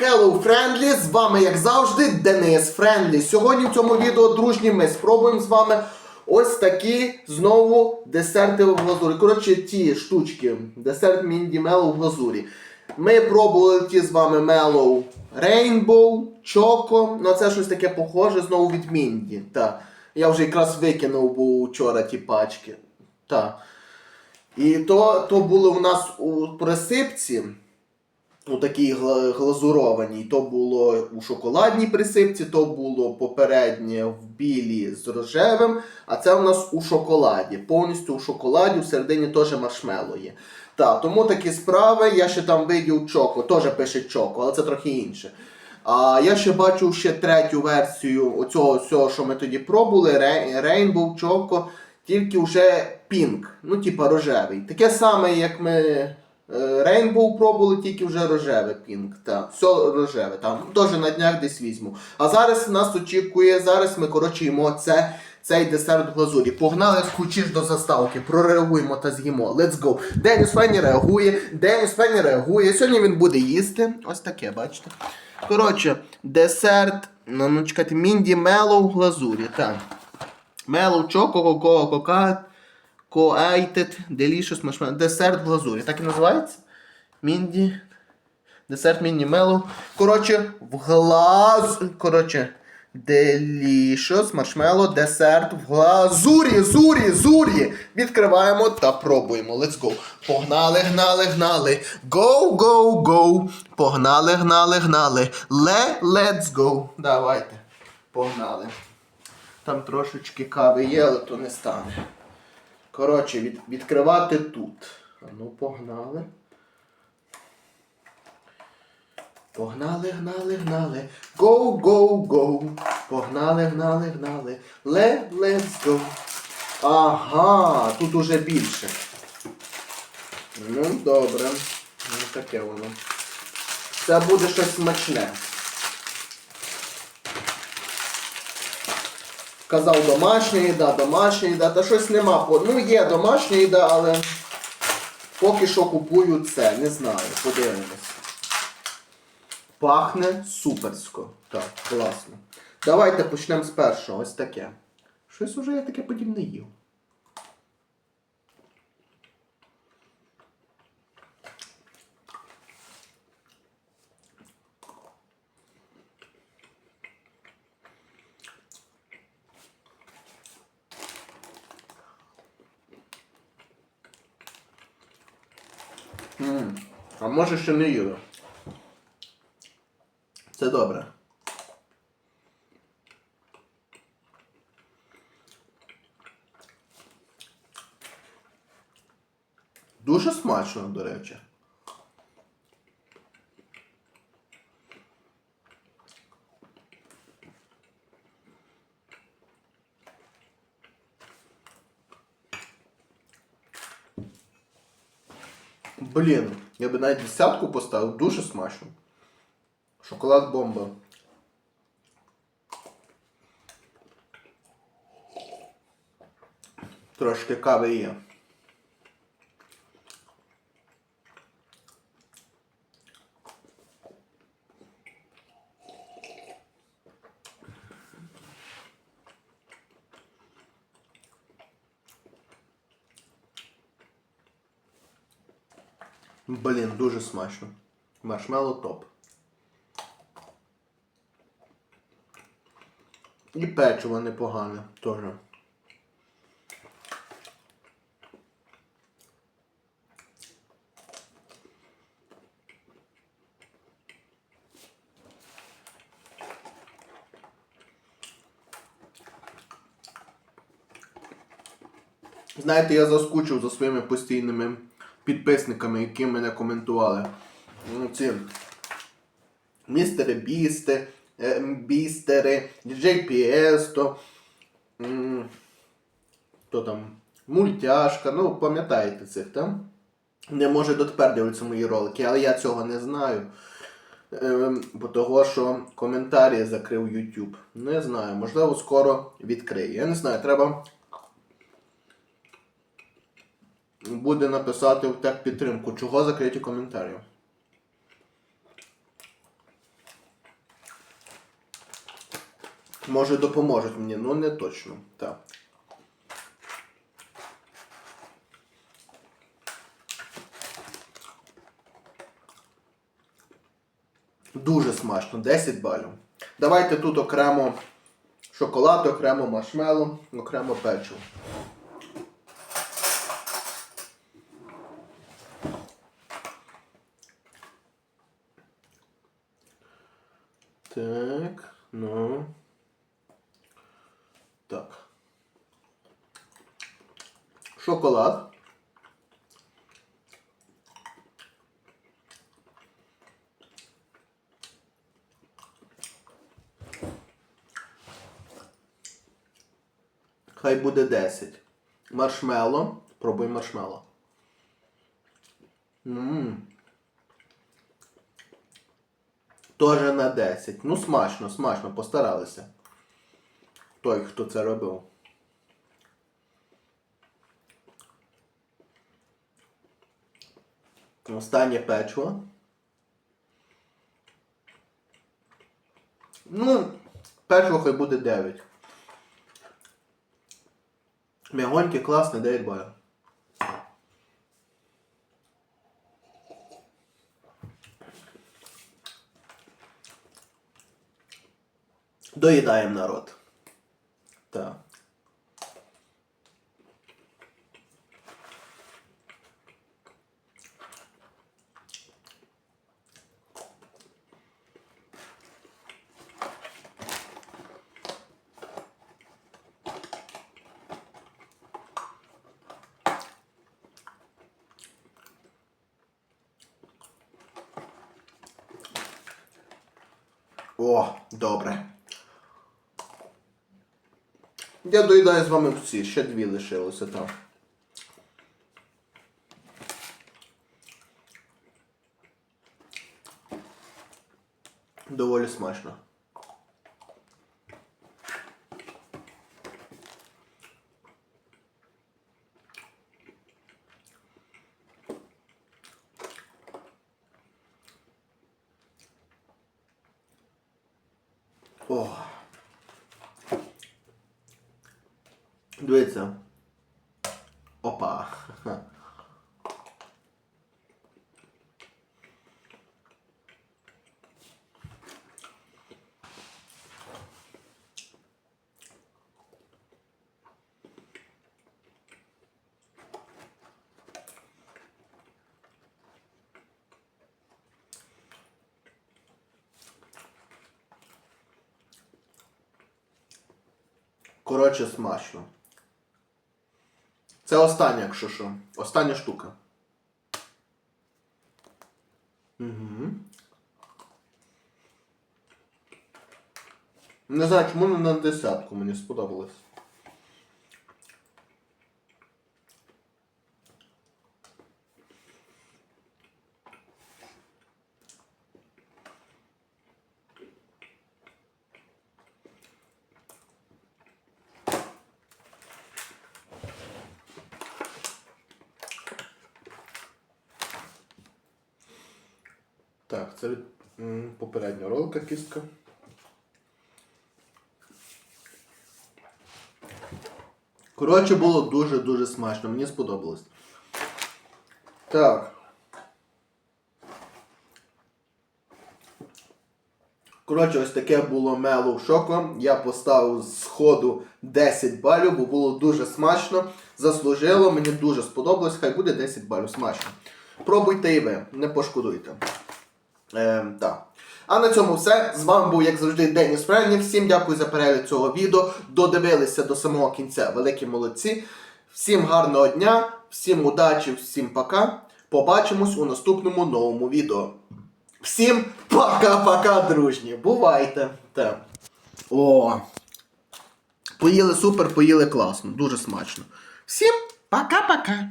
Hello, Friendly! З вами, як завжди, Денис Френдлі. Сьогодні в цьому відео дружні ми спробуємо з вами ось такі знову десерти в глазурі. Коротше, ті штучки. Десерт Мінді Mellow в глазурі. Ми пробували ті з вами Mellow Rainbow, Choco. Ну це щось таке похоже знову від Мінді. Та. Я вже якраз викинув був вчора ті пачки. Та. І то, то було у нас у присипці у такій глазурованій. То було у шоколадній присипці, то було попереднє в білій з рожевим, а це у нас у шоколаді. Повністю у шоколаді, в середині теж маршмело є. Так, тому такі справи. Я ще там видів чоко, теж пише чоко, але це трохи інше. А я ще бачу ще третю версію оцього всього, що ми тоді пробували, Ре- Rainbow Choco, тільки вже пінк, ну типа рожевий. Таке саме, як ми Rainbow пробували, тільки вже рожеве пінк. Та, все рожеве. Там теж на днях десь візьму. А зараз нас очікує, зараз ми коротше їмо це. Цей десерт в глазурі. Погнали скучиш до заставки, прореагуємо та з'їмо. Let's go. Деніс Фенні реагує, Деніс Фенні реагує. Сьогодні він буде їсти. Ось таке, бачите. Коротше, десерт, ну, ну чекайте, Мінді Мелоу в глазурі. Так. Мелоу Чоко, Коко, Кока, Коейтед, Delicious Marshmallow. Десерт в глазурі. Так і називається? Мінді. Десерт Мінді Мелоу. Коротше, в глаз. Коротше. Delicious Marshmallow десерт в глазурі, зурі, зурі. Відкриваємо та пробуємо. Let's go. Погнали, гнали, гнали. Go, go, go. Погнали, гнали, гнали. Le, let's go. Давайте. Погнали. Там трошечки кави є, але то не стане. Коротше, від, відкривати тут. Ну, погнали. Погнали, гнали, гнали. Go, go, go. Погнали, гнали, гнали. Le, let's go. Ага, тут уже більше. Ну, добре. Ну, таке воно. Це буде щось смачне. Казав домашня їда, домашня їда, та щось нема. Ну, є домашня їда, але поки що купую це, не знаю, подивимось. Пахне суперсько. Так, класно. Давайте почнемо з першого. Ось таке. Щось уже я таке подібне їв. М, А може ще не їли. Це добре. Дуже смачно, до речі. Блін, я би навіть десятку поставив, дуже смачно. Шоколад бомба. Трошки кави є. Блін, дуже смачно. Маршмеллоу топ. І печиво непогане теж. Знаєте, я заскучив за своїми постійними підписниками, які мене коментували. Ну, Ці містери Бісти, е, Бістери, DJ Піесто, хто там, Мультяшка, ну пам'ятаєте цих, там? Не може дотепер дивляться мої ролики, але я цього не знаю. Ем, бо того, що коментарі закрив YouTube. Не знаю, можливо, скоро відкриє. Я не знаю, треба буде написати в тег підтримку, чого закриті коментарі. Може допоможуть мені, ну не точно, так. Дуже смачно, 10 балів. Давайте тут окремо шоколад, окремо маршмело, окремо печиво. Так, ну. Так. Шоколад. Хай буде 10. Маршмелло. Пробуй маршмелло. Ммм. Тоже на 10. Ну, смачно, смачно, постаралися. Той, хто це робив. Останнє печиво. Ну, печиво хай буде 9. Мягоньке, класне, 9 балів. Доїдаємо народ. Так. О, добре. Я доїдаю з вами всі, ще дві лишилося там. Доволі смачно. О. Дивіться. Опа. Коротше, смачно. Це остання, якщо що. Остання штука. Угу. Не знаю, чому не на десятку мені сподобалось. Так, це від м, попередня ролика кістка. Коротше, було дуже-дуже смачно, мені сподобалось. Так. Коротше, ось таке було мело шоко. Я поставив з ходу 10 балів, бо було дуже смачно. Заслужило, мені дуже сподобалось. Хай буде 10 балів смачно. Пробуйте і ви, не пошкодуйте. Е, так. А на цьому все. З вами був, як завжди, Деніс Френні. Всім дякую за перегляд цього відео. Додивилися до самого кінця. Великі молодці. Всім гарного дня, всім удачі, всім пока. Побачимось у наступному новому відео. Всім пока-пока, дружні. Бувайте. Так. О. Поїли супер, поїли класно. Дуже смачно. Всім пока-пока.